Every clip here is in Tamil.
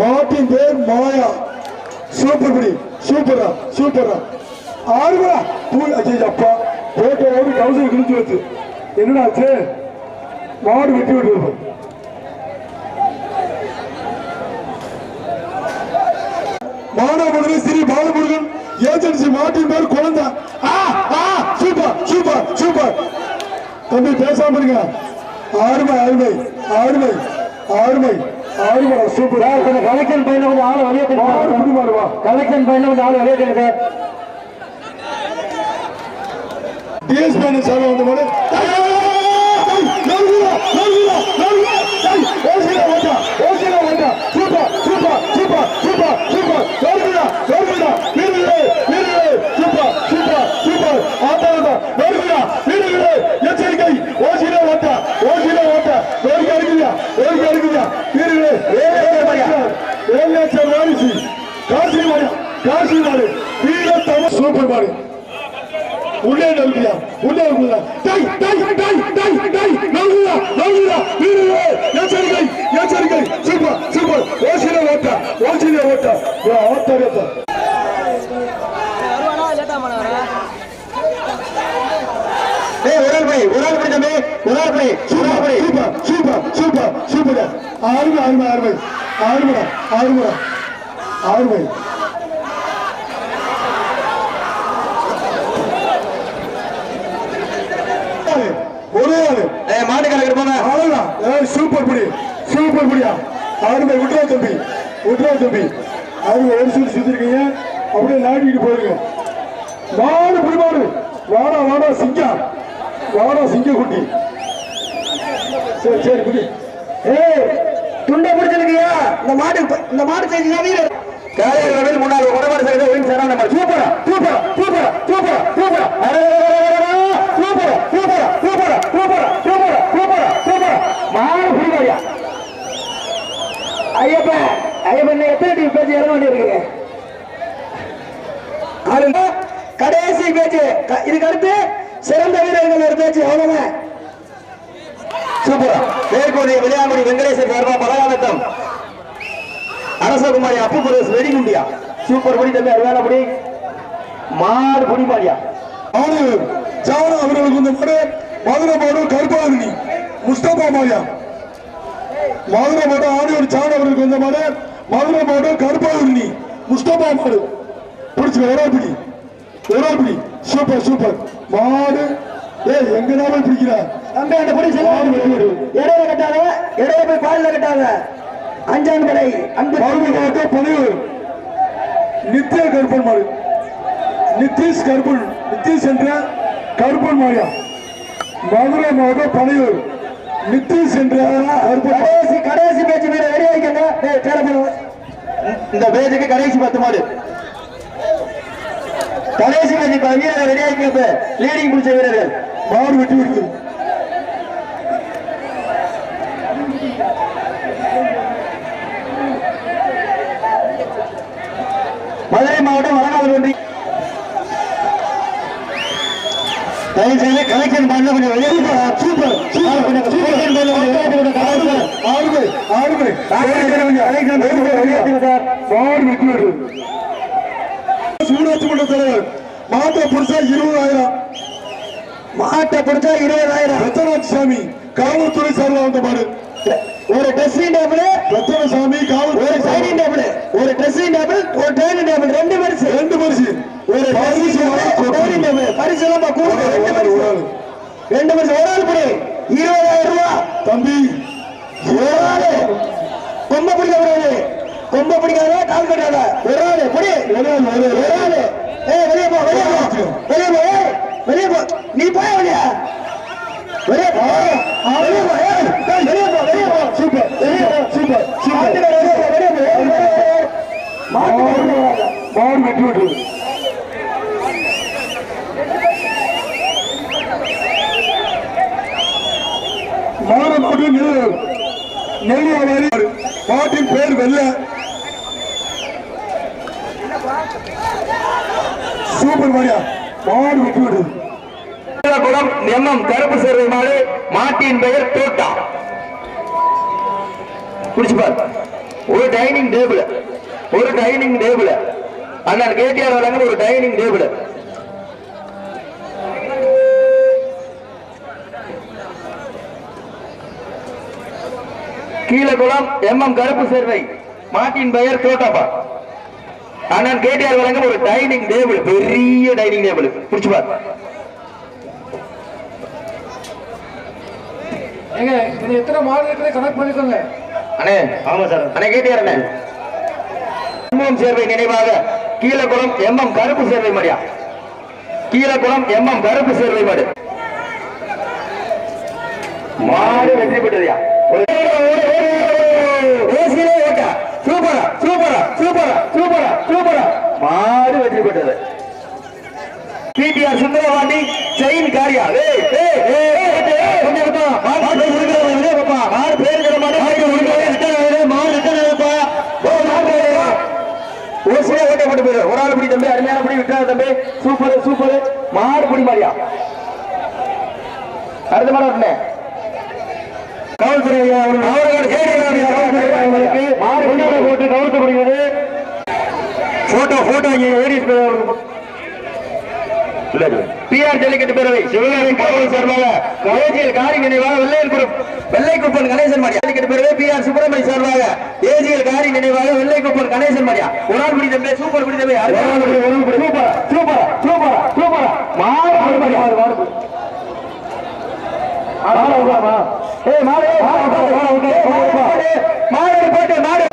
மாட்டின் பேர் மாயா. சூப்பர் சூப்பரா சூப்பரா. ஆறுவா தூ அஜய் அப்பா. போட்டோ ஓடி கவுசல் வச்சு. என்னடாச்சு மாடு வெட்டி விட்டுருது மானாமதுரை ஸ்ரீ பாலமுருகன். ஏஜென்சி மாட்டின் பேர் குழந்தை. ஆ சூப்பர் சூப்பர் சூப்பர். தம்பி பேசாம இருங்க. ஆறுமை ஆறுமை ஆறுமை ஆறுமை ஆறுமை. சூப்பர் கொஞ்சம் கலெக்ஷன் பையனை கொஞ்சம் ஆளை வெளியே மாடுவா கலெக்ஷன் பையனை கொஞ்சம் ஆளை வெளியே தெரியுங்க டிஎஸ்பி சார் வந்த super super super super super வருகிறா வருகிறா வீரர்களே வீரர்களே சூப்பர் சூப்பர் சூப்பர் ஆட்டாளா வருகிறா வீரர்களே எச்சரிக்கை ஓசில ஓட்ட ஓசில ஓட்ட வேடிக்கை அடிக்குதா வேடிக்கை அடிக்குதா வீரர்களே வாரிசு காசி மாடு காசி மாடு வீர தமிழ் சூப்பர் மாடு உள்ளே நல்கியா உள்ளே நல்கியா டை டை டை டை டை நல்கியா நல்கியா வீரர்களே எச்சரிக்கை எச்சரிக்கை சூப்பர். சூப்பர் ஓசில ஓட்ட ஓசில ஓட்ட ஓட்ட ஓட்ட ஏய் ஒரு ஆள் போய் ஒரு ஆள் போய் ஒரு ஆள் போய் ஆறுமை ஆறுமை ஆறுமை ஆறுமுடா ஆறுமுடா ஆறுமை ஒரே ஆளு. அவ்வளவுதான் சூப்பர் புடி சூப்பர் புடியா ஆறுமை விட்டுறா தம்பி. விட்டுறா தம்பி. அவங்க ஒரு சுற்றி சுத்திருக்கீங்க. அப்படியே நாட்டிட்டு போயிருங்க. மாடு புடி மாடு வாடா வாடா சிங்கம் வாடா சிங்க குட்டி சரி சரி ஏய் துண்டை பிடிச்சிருக்கியா? இந்த மாடு இந்த மாடு செய்தி வீரர் காலையில் ரவில் முன்னாள் உடம்பு செய்த ஒயின் சரண நம்ம சூப்பரா சூப்பரா சூப்பரா சூப்பரா சூப்பரா. சூப்பரா சூப்பரா சூப்பரா சூப்பரா சூப்பரா சூப்பரா சூப்பரா. மாடு புரியாதியா ஐயப்பன் ஐயப்பன் எத்தனை டீம் பேச்சு இறங்க வேண்டியிருக்கீங்க? ஆளுங்க கடைசி பேச்சு. இதுக்கு அடுத்து சிறந்த வீரர்கள் ஒரு பேச்சு. அவ்வளவுதான். சூப்பரா மேற்கொண்டிய விளையாங்குடி வெங்கடேசன் சார்பா பலகாலத்தம். அரசகுமாரி அப்பு பிரதேஷ் வெடிகுண்டியா. சூப்பர் பொடி தம்பி அருமையான பொடி மாடு பொடி மாடியா அவனு ஜாவன அவர்களுக்கு இந்த மாடு மதுரை மாடு கருப்பாவரணி முஸ்தபா மாரியா மதுரை மாடு ஆணியூர் ஜாவன அவர்களுக்கு வந்த மாடு மதுரை மாடு. கருப்பாவரணி முஸ்தபா மாடு பிடிச்சு ஒராபிடி ஒராபிடி சூப்பர் சூப்பர். மாடு. ஏய் எங்கடா போய் பிடிக்கிற? தம்பி அந்த வெட்டி விடு. இடையில கட்டாத இடையில போய் பாலில் கட்டாத. அஞ்சாம் கடை அன்பு மாவட்ட பனையூர் நித்ய கருப்பன் மாடு. நிதிஷ் கருப்பன் நிதிஷ் என்ற கருப்பன் மாரியா மதுரை மாவட்டம் பனையூர் நிதிஷ் என்ற. கடைசி கடைசி பேச்சு வீரர் ரெடி போறோம். இந்த பேச்சுக்கு கடைசி பத்து மாடு. கடைசி பேச்சு வீரர்கள் ரெடி ஆகிக்க லீடிங் பிடிச்ச வீரர்கள். மாடு வெட்டி விடுது செய்து கலெக்டர் பண்ண கொஞ்சம் வெளியே சூப்பர் சூப்பர் கொஞ்சம் சூப்பர். பண்ண கொஞ்சம் ஆறுகள் ஆறுகள் கலெக்டர் கொஞ்சம் கலெக்டர் வெளியே சார் சார் விட்டுரு சூடாட்சி மன்ற தலைவர். மாட்டை பிடிச்சா இருபதாயிரம். மாட்டை பிடிச்சா இருபதாயிரம். ரத்தனாட்சி சாமி காவல்துறை சார்பாக வந்த பாடு. ஒரு ட்ரெஸ்ஸிங் டேபிள் ரத்தனசாமி ஒரு காவல்துறை சைடிங் டேபிள் ஒரு ட்ரெஸ்ஸிங் டேபிள் ஒரு டைனிங் டேபிள் ரெண்டு பரிசு. ரெண்டு பரிசு. ஒரு பரிசு டைனிங் டேபிள் பரிசு எல்லாம் கூட ரெண்டு ஒரு பரிசு. ரெண்டு பரிசு. ஒரு ஆள் படி. இருபதாயிரம் ரூபாய் தம்பி. ஒரு ஆளு. கொம்ப பிடிக்க கூடாது கொம்ப பிடிக்காத கால் கட்டாத. ஒரு ஆளு. புடி. ஒரு ஆள், ஒரு. ஒரு ஏய் வெளியே போ வெளியே போ. வெளியே போ வெளியே போ. நீ போய் வெளியே? வெளியே போ. வெளியே போ. வெளியே போ. வெளியே போ. சூப்பர். வெளியே போ. சூப்பர். சூப்பர். வெளியே போ. வெளியே மாடு விட்டு விடுது தாராபுரம் எம் எம் கருப்பு சேர்வை மாடு மாட்டின் பெயர் தோட்டா. குடிச்சுப்பார் ஒரு டைனிங் டேபிள். ஒரு டைனிங் டேபிள். அண்ணன் கேட்டியார் வழங்க ஒரு dining table. Keezhakulam M M Karuppu Servai. மாட்டின் பெயர் தோட்டாப்பா. அண்ணன் கேட்டியார் வழங்க ஒரு டைனிங் டேபிள். பெரிய டைனிங் டேபிள். குடிச்சுப்பார் ஏங்க இது எத்தனை மாடு இருக்குது கணக்கு பண்ணிக்கோங்க. அண்ணே ஆமா சார். அண்ணே கேட்டியார் அண்ணே? எம்எம் சேர்வை நினைவாக கீழக்குளம் எம்எம் கருப்பு சேர்வை மாடியா? கீழக்குளம் எம்எம் கருப்பு சேர்வை மாடு. மாடு வெற்றி பெற்றதுயா ஓசிலே ஓட்டா சூப்பரா சூப்பரா சூப்பரா சூப்பரா சூப்பரா மாடு வெற்றி பெற்றது பிடிஆர் சுந்தரபாண்டி செயின் காரியா ஏய் ஏய் ஏய் ஏய் கொஞ்சம் விட்டா மாடு உருகிறவன் இதே பாப்பா மாடு பேருங்கிற மாடு மாடு உருகிறவன் ரிட்டர்ன் ஆகுது மாடு ரிட்டர்ன் ஆகுதுப்பா ஓ மாடு ஓசிலே ஓட்ட போட்டு போயிரு ஒரு ஆள் பிடி தம்பி அருமையான பிடி விட்டா தம்பி சூப்பர். மாடு பிடி மாரியா அடுத்த மாடு வரணும் போட்டு கவனிக்கப்படுகிறது போட்டோ போட்டோ பிஆர் ஜல்லிக்கட்டு பேரவை. சிவகாமி காவல் சார்பாக ஏஜிஎல் காரி நினைவாக வெள்ளையர் குரூப் வெள்ளைக்குப்பன் கணேசன் மாடியா ஜல்லிக்கட்டு பேரவை பிஆர் சுப்பிரமணி சார்பாக ஏஜிஎல் காரி நினைவாக வெள்ளைக்குப்பன் கணேசன் மாடியா ஒரு ஆள் பிடி தம்பி சூப்பர் பிடி தம்பி சூப்பர் சூப்பர் சூப்பர் சூப்பர் மாறு மாறு மாறு மாறு ஏய் மாடு மாடு போட்டு மாடு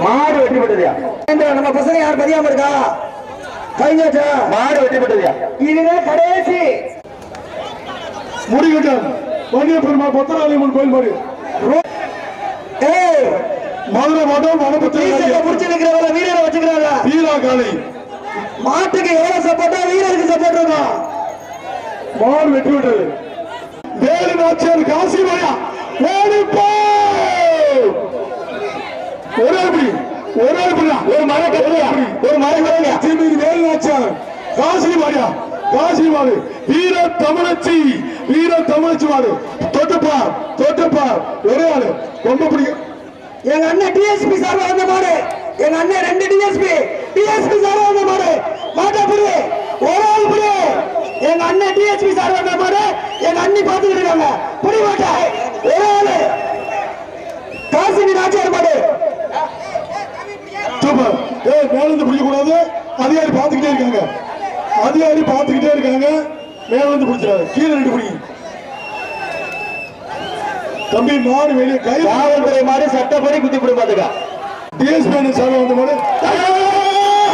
மாடு வெற்றி பெற்றதுயா நம்ம பசங்க யார் பதியாம இருக்கா கையாச்சா மாடு வெற்றி பெற்றதுயா இதுதான் கடைசி முடிகட்டம் மணிய பெருமா கொத்தராளியம்மன் கோயில் மாடு ஏய் மதுரை மாவட்டம் புடிச்சு நிக்கிறவங்க வீரரை வச்சுக்கிறாங்க. வீரா காலை மாட்டுக்கு எவ்வளவு சப்போர்ட்டா வீரருக்கு சப்போர்ட் இருக்கும் மாடு வெற்றி விட்டது. வேலு நாச்சியார் காசி மாயா. ஓடி ஒரே பிடி ஒரே பிடியா ஒரு மரம் கட்டுறியா ஒரு மரம் கட்டுறியா திருமதி வேலு நாச்சியார். காசி மாடியா காசி மாடு. வீர தமிழச்சி. வீர தமிழச்சி மாடு. தொட்டுப்பார் தொட்டுப்பார். ஒரே ஆளு. ரொம்ப பிடிக்கும். எங்க அண்ணன் டிஎஸ்பி சார் வந்த மாடு. எங்க அண்ணன் ரெண்டு டிஎஸ்பி டிஎஸ்பி சார் வந்த மாடு மாட்டா புரிய ஒரு ஆள் புரிய எங்க அண்ணன் டிஎஸ்பி சார் வந்த மாடு. எங்க அண்ணி பாத்துக்கிட்டு இருக்காங்க. புரிய மாட்டா. ஒரு ஆளு. காசினி நாச்சியார் மாடு. சூப்பர். ஏய் மேல இருந்து பிடிக்க கூடாது அதிகாரி பார்த்துக்கிட்டே இருக்காங்க. அதிகாரி பார்த்துக்கிட்டே இருக்காங்க. மேல இருந்து பிடிச்சிடாது. கீழே ரெண்டு பிடிங்க தம்பி மாடு வெளியே கை காவல்துறை மாடு சட்டப்படி குத்தி பிடி பாத்துக்கா. டிஎஸ்பி சார் வந்த மாடு டேய்,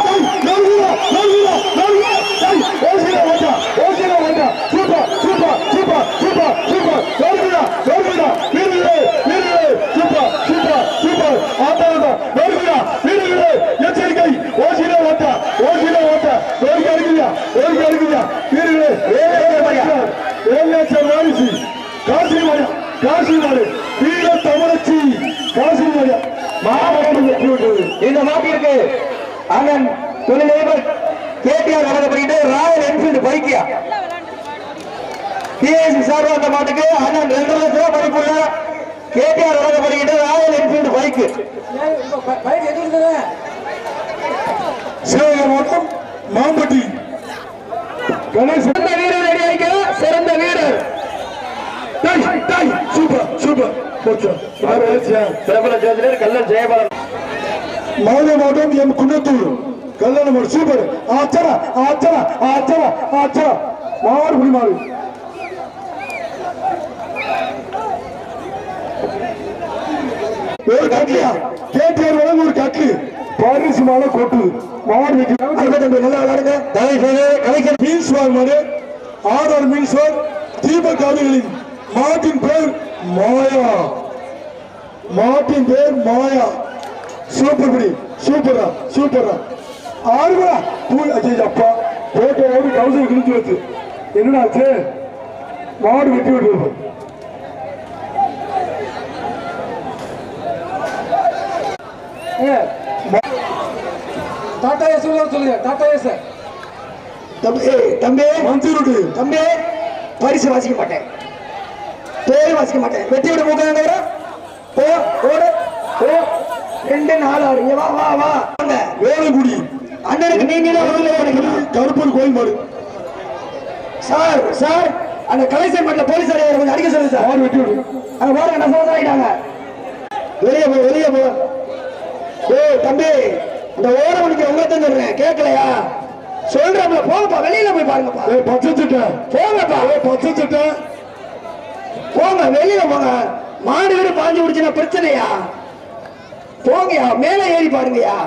டேய், நல்குடா, நல்குடா, நல்குடா, டேய், ஓசில ஓட்டா, ஓசில ஓட்டா. மாடு, காசி மாடு, வீர தமிழச்சி, காசி மாடு, மாபெரும் வெற்றி பெற்றது. இந்த மாட்டிற்கு அண்ணன் தொழிலதிபர் கேடிஆர் வழங்கப்படுகிட்டு ராயல் என்ஃபீல்டு பைக்கியா டிஎஸ்சி சார்பா அந்த மாட்டுக்கு அண்ணன் ரெண்டு லட்சம் ரூபாய் மதிப்புள்ள கேடிஆர் வழங்கப்படுகிட்டு ராயல் என்ஃபீல்டு பைக்கு பைக் எது இருந்தது சிவகங்கை மாவட்டம் மாம்பட்டி. சிறந்த வீரர் சிறந்த வீரர். டேய், டேய், சூப்பர் சூப்பர். போச்சு? பிரபல ஜோதிடர் கல்லன் ஜெயபாலன். மதுரை மாவட்டம் எம் குன்னத்தூர். கல்யாணம் மாடு சூப்பர். ஆச்சரா ஆச்சரா ஆச்சரா ஆச்சரா. மாடு புடி மாடு ஒரு கட்லியா கேடிஆர் வழங்க ஒரு கட்லி. பரிசு மாலை கொட்டு. மாடு வைக்க தம்பி நல்லா விளையாடுங்க. தயவு செய்து கலைஞர். மீன்ஸ் வால் மாடு. ஆர்ஆர் மீன்ஸ் தீபக் காவிகளின் மாட்டின் பேர் மாயா. மாட்டின் பேர் மாயா. சூப்பர் படி சூப்பரா சூப்பரா ஆறுபடா பூ அஜய் அப்பா. போட்டோ ஓடி கவுசல் கிழிச்சு வச்சு என்னடா ஆச்சு மாடு வெட்டி விட்டு டாடா ஏஸ் சொல்லுங்க டாடா ஏஸ் தம்பி தம்பி. மஞ்சூருடு தம்பி பரிசு வாசிக்க மாட்டேன். பேரும் வாசிக்க மாட்டேன். வெட்டி விட மூக்காங்க போ ஓடு போ ரெண்டு நாலு ஆறு. வா வா வா. வேலங்குடி. அண்ணனுக்கு நீங்களே கருப்பன் கோயில் மாடு சார் சார் அந்த கலைசர் மட்டில் போலீஸ் அதிகாரி கொஞ்சம் அடிக்க சொல்லுங்க சார். வெட்டி விடு? அங்க பாருங்க நான் சொல்லிட்டாங்க வெளியே போ வெளியே போ. ஏய் தம்பி இந்த ஓர மணிக்கு உங்க தான் சொல்றேன். கேட்கலையா சொல்றேன்ல போங்கப்பா. வெளியில போய் பாருங்கப்பா. பச்சை சட்டை. போங்கப்பா. பச்சை சட்டை. போங்க வெளியில போங்க. மாடு வீடு பாஞ்சு முடிச்சுனா பிரச்சனையா? போங்கயா மேல ஏறி பாருங்கயா.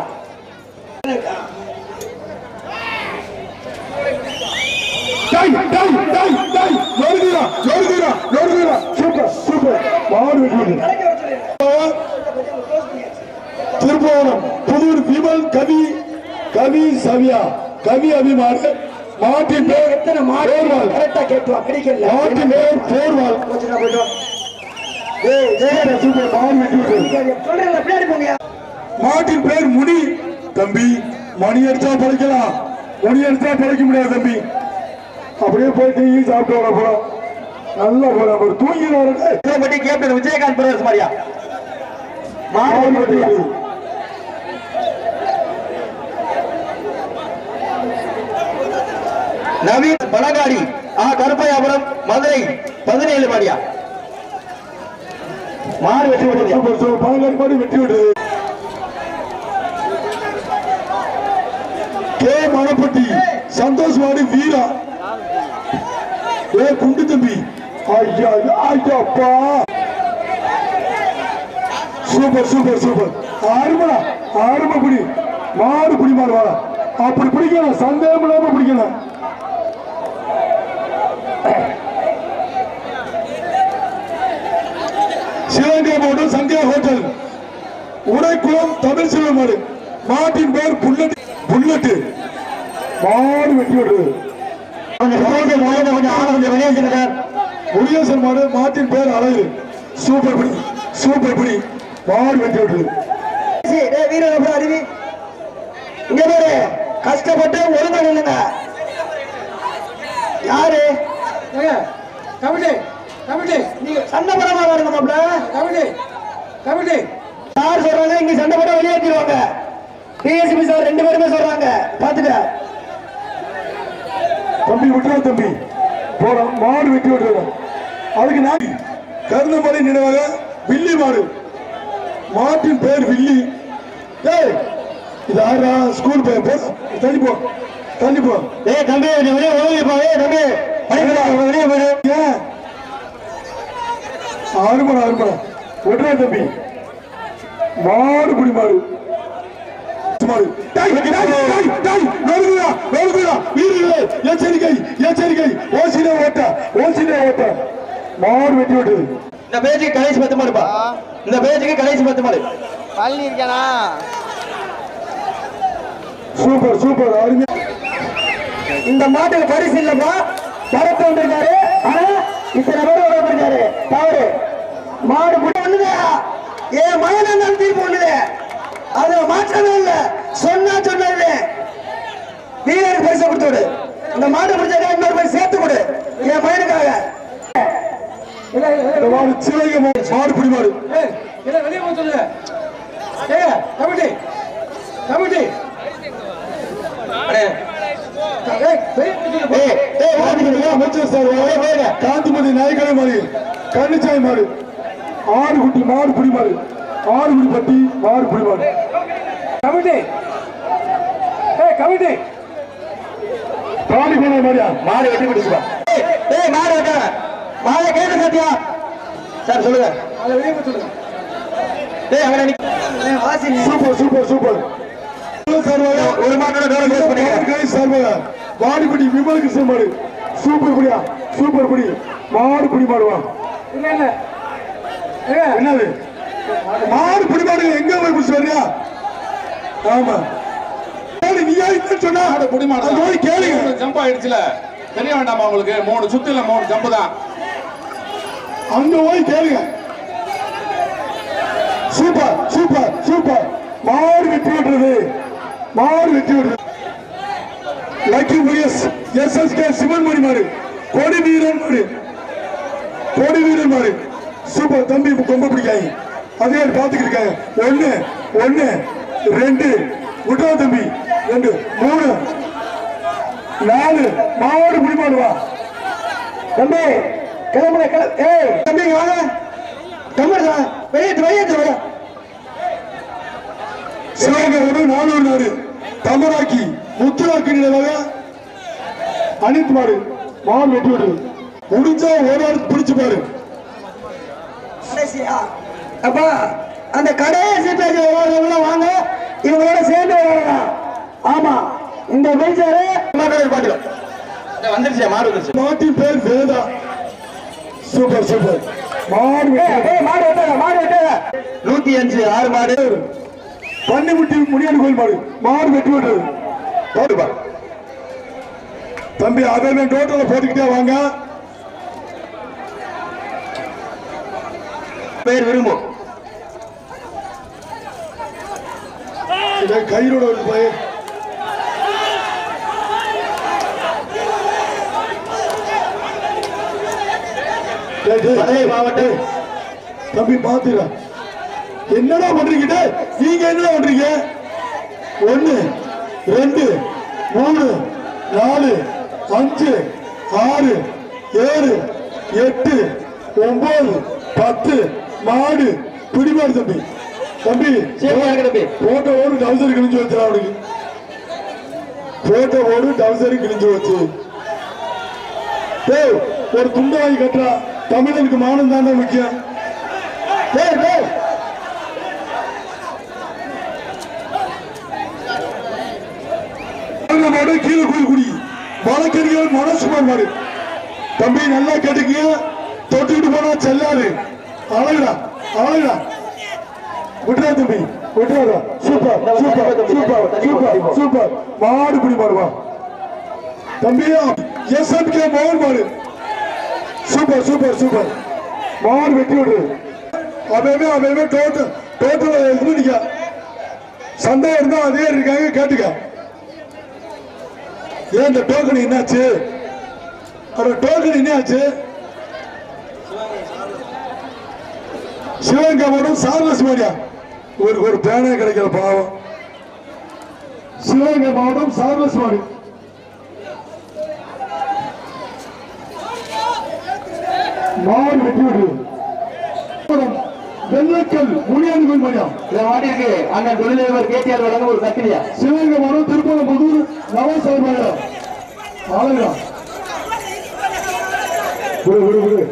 திருப்போணம் புதூர் விமல் கவி கவி சவியா. கவி அபிமான. மாட்டின் பேர் எத்தனை மாடு கரெக்டா கேட்டுவா கிடைக்கல மாட்டின் பேர் போர்வால் போச்சுன்னா போயிட்டோம் ஏய் சூப்பர் சூப்பர். மாடு சொல்றேன் பின்னாடி போங்கயா மாட்டின் பேர் முனி. தம்பி மணி அடிச்சா படைக்கலாம் மணி அடிச்சா படைக்க முடியாது தம்பி. அப்படியே போய் டீ சாப்பிட்டு வர போறோம். நல்லா போறோம் ஒரு தூங்கி பட்டி கேப்டன் விஜயகாந்த் பிரதர்ஸ் மாதிரியா? மாடு வெட்டி விடு நவீன் பலகாடி ஆ கருப்பையாபுரம் மதுரை பதினேழு மாடியா மாடு வெற்றி விடுங்க. Super super. பாலக்காடு வெட்டி விடு கே. மணப்பட்டி சந்தோஷ் மாடு வீரா. ஏ குண்டு தம்பி. ஐயா ஐயா அப்பா சூப்பர் சூப்பர் சூப்பர். ஆறுமா ஆறுமா பிடி. மாறு பிடி மாடு வாடா. அப்படி பிடிக்கணும் சந்தேகம் இல்லாம பிடிக்கணும் சிவகங்கை மாவட்டம் சந்தியா ஹோட்டல். உடைக்குளம் தமிழ் செல்வ மாடு மாட்டின் பேர் புல்லட் புல்லட்டு. மாடு வெட்டி விடுறது முருகேசன் மாடு மாட்டின் பேர் அழகு. சூப்பர் பிடி சூப்பர் பிடி மாடு வெட்டி விடுறது அருவி. இங்க பாரு கஷ்டப்பட்டு ஒழுங்கா நில்லுங்க. யாரு? ஏங்க கமிட்டி நீங்க சண்டை படமா வருங்க மாப்ள கமிட்டி கமிட்டி. யார் சொல்றாங்க இங்க சண்டை படம் வெளியேற்றிடுவாங்க டிஎஸ்பி சார் ரெண்டு பேருமே சொல்றாங்க. பாத்துக்க தம்பி விட்டுறா தம்பி. போறோம் மாடு வெட்டி விடுறது அதுக்கு நான் கருணமலை நினைவாக வில்லி மாடு. மாட்டின் பேர் வில்லி. டேய் இது ஆறா ஸ்கூல் பையன். போ தள்ளி போ தள்ளி போ. ஏய் தம்பி வெளியே ஒழுங்கி போ ஏய் தம்பி. படிக்கிறா வெளியே போயிடு ஏன் ஆறுமணா ஆறுமணா விட்டுறா தம்பி. மாடு புடி மாடு. எச்சரிக்கை எச்சரிக்கை. ஓசிலே ஓட்ட ஓசிலே ஓட்ட. மாடு வெட்டி விட்டது இந்த பேஜுக்கு கடைசி பத்து மாடுப்பா இந்த பேஜுக்கு கடைசி பத்து மாடு. பழனி இருக்கானா? Super super. அருமையா இந்த மாட்டுக்கு பரிசு இல்லப்பா. பரத்து வந்திருக்காரு. ஆனா இத்தனை பேர் வந்திருக்காரு தவறு. மாடு புடி ஒண்ணுதா ஏன் மகன் இருந்தாலும் தீர்ப்பு ஒண்ணுது அதுல மாற்றமே இல்ல. சொன்னா சொன்னது வீரருக்கு பரிசை கொடுத்து விடு இந்த மாட்டை பிடிச்சா இன்னொரு பேர் சேர்த்து கொடு. என் மகனுக்காக. மாடு சிவகங்கை மாடு மாடு புடி மாடு வெளியே போக சொல்லுங்க ஏங்க கமிட்டி கமிட்டி ஏய் வெளியே போக சொல்லுங்க ஏய் ஏய் வாங்க அமைச்சர் சார் வாங்க. காந்திமதி நாயக்கரை மாடு கன்னிச்சாய் மாடு ஆறு குட்டி மாடு புடி மாடு ஆறு குடி பட்டி மாடு புடி மாடு கமிட்டி ஏய் கமிட்டி காளி கோணை மாடியா மாடு வெட்டி பிடிச்சுப்பா. ஏய், மாடு வெட்டாங்க மாலை கேட்டு சத்தியா சார் சொல்லுங்க. அதை வெளியே சொல்லுங்க. ஏய் சூப்பர் சூப்பர் சூப்பர். ஒரு மாட்டோட டோர் க்ளோஸ் பண்ணிக்க கை சார்பாக வாடிப்படி விமல் கிருஷ்ணன் மாடு. சூப்பர் புடியா சூப்பர் புடி மாடு புடி மாடுவா இல்ல இல்ல ஏங்க. என்னது? மாடு புடி மாடு எங்க போய் பிடிச்சி வர்றியா ஆமா. நீயா இல்லைன்னு சொன்னா? மாடு புடி மாடு அது போய் கேளுங்க மூணு ஜம்ப் ஆயிடுச்சுல. தெரிய வேண்டாமா உங்களுக்கு? மூணு சுத்துல மூணு ஜம்ப் தான். அங்க போய் கேளுங்க. Super super super. மாடு வெற்றி விடுறது மாடு வெற்றி விடுறது லக்கி முயஸ் எஸ் எஸ் கே சிவன்மணி மாடு. கொடி வீரன் மாடு. கொடி வீரர் மாதிரி சூப்பர் தம்பி கொம்ப பிடிக்காங்க அதே பாத்துக்கிட்டு இருக்காங்க ஒண்ணு ஒண்ணு ரெண்டு. விட்டா தம்பி. ரெண்டு மூணு. நாலு. மாவோடு முடிமாடுவா. தம்பி கிளம்புற ஏ ஏய். தம்பி வாங்க தமிழ் வெளியேற்று வெளியேற்று வாங்க சிவகங்கை நானூறு நாடு. தமராக்கி முத்துராக்கி நிலவாக அனித் மாடு. வெட்டி முடிஞ்சா ஒரு ஆள் பிடிச்சு பாரு. கடைசியா? அப்பா அந்த கடைசி பேஜ் விளையாடுறவங்க வாங்க? இவங்களோட சேர்ந்து விளையாடலாம் ஆமா இந்த பேஜாரு. பாட்டிலும் வந்துருச்சு மாடு வந்துருச்சு. நாட்டின் பேர் வேதா. Super super. மாடு வெட்டி விடு. மாடு வெட்டாத மாடு வெட்டாத நூத்தி அஞ்சு ஆறு மாடு. பன்னிமுட்டி முனியாண்டி கோயில் மாடு. மாடு வெட்டி விடுறது போடுப்பா தம்பி அதே டோட்டல போட்டுக்கிட்டே வாங்க. பேர் விரும்பும் கயிறோட ஒரு பையன். தம்பி பாத்துடா என்னடா பண்றீங்க? நீங்க என்னடா பண்றீங்க ஒண்ணு ரெண்டு மூணு நாலு அஞ்சு ஆறு ஏழு எட்டு ஒன்பது பத்து மாடு பிடிமாடு தம்பி. தம்பி தம்பி. போட்டோ ஓடு டவுசர் கிழிஞ்சு வச்சுடா அவனுக்கு. போட்டோ ஓடு டவுசர் கிழிஞ்சு வச்சு. ஒரு துண்டை வாங்கி கட்டுறா. தமிழனுக்கு மானம் தானே முக்கியம். மாடு கீழே குடி குடி. வழக்கறிஞர் மனசுமார் மாடு. தம்பி நல்லா கேட்டுக்க தொட்டுக்கிட்டு போனா செல்லாது. அழகுடா அழகுடா விட்டுறா தம்பி விட்டுறாதா super super super super super. மாடு பிடி மாடுவா தம்பியா கே மோகன் மாடு. Super super super. மாடு வெட்டி விடு. அவையுமே அவவே டோட்டல் டோட்டல் இது பண்ணிக்க சந்தேகம் இருந்தா அதே இருக்காங்க கேட்டுக்க. ஏன் இந்த டோக்கன் என்னாச்சு? அட டோக்கன் என்னாச்சு? சிவகங்கை மாவட்டம் சார்லஸ் மாரியா ஒரு ஒரு பேனே கிடைக்கல பாவம். சிவகங்கை மாவட்டம் சார்லஸ் மாடி மாவட்டம் வெட்டி விடு. வெள்ளக்கல் முனியாண்டு மாரியா இந்த மாட்டிற்கு அண்ணன் தொழிலதிபர் கேடிஆர் வழங்க ஒரு கத்திரியா. சிவகங்கை மாவட்டம் திருப்பதி புதூர் நவசார் மாரியா ஆளுங்களா விடு விடு விடு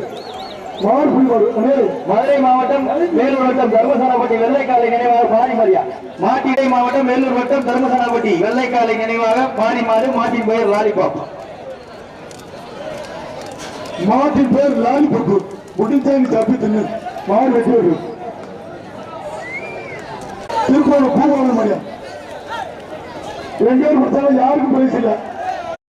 மாடு புடி மாடு அண்ணே மதுரை மாவட்டம் வேலூர் வட்டம் தர்மசாலாப்பட்டி வெள்ளைக்காலை நினைவாக பாரிமரியா மாட்டிடை மாவட்டம் வேலூர் வட்டம் தர்மசாலாப்பட்டி வெள்ளைக்காலை நினைவாக பாரிமாறு மாட்டின் பெயர் லாலிபாப். மாட்டின் பெயர் லாலிபப்பு முடிஞ்சேன் நீ தப்பி தின்னு மாடு வெட்டி விடு திருப்பூர் மரியா. ரெண்டு பேர் கொடுத்தாலும் யாருக்கும் பிரைஸ் இல்லை.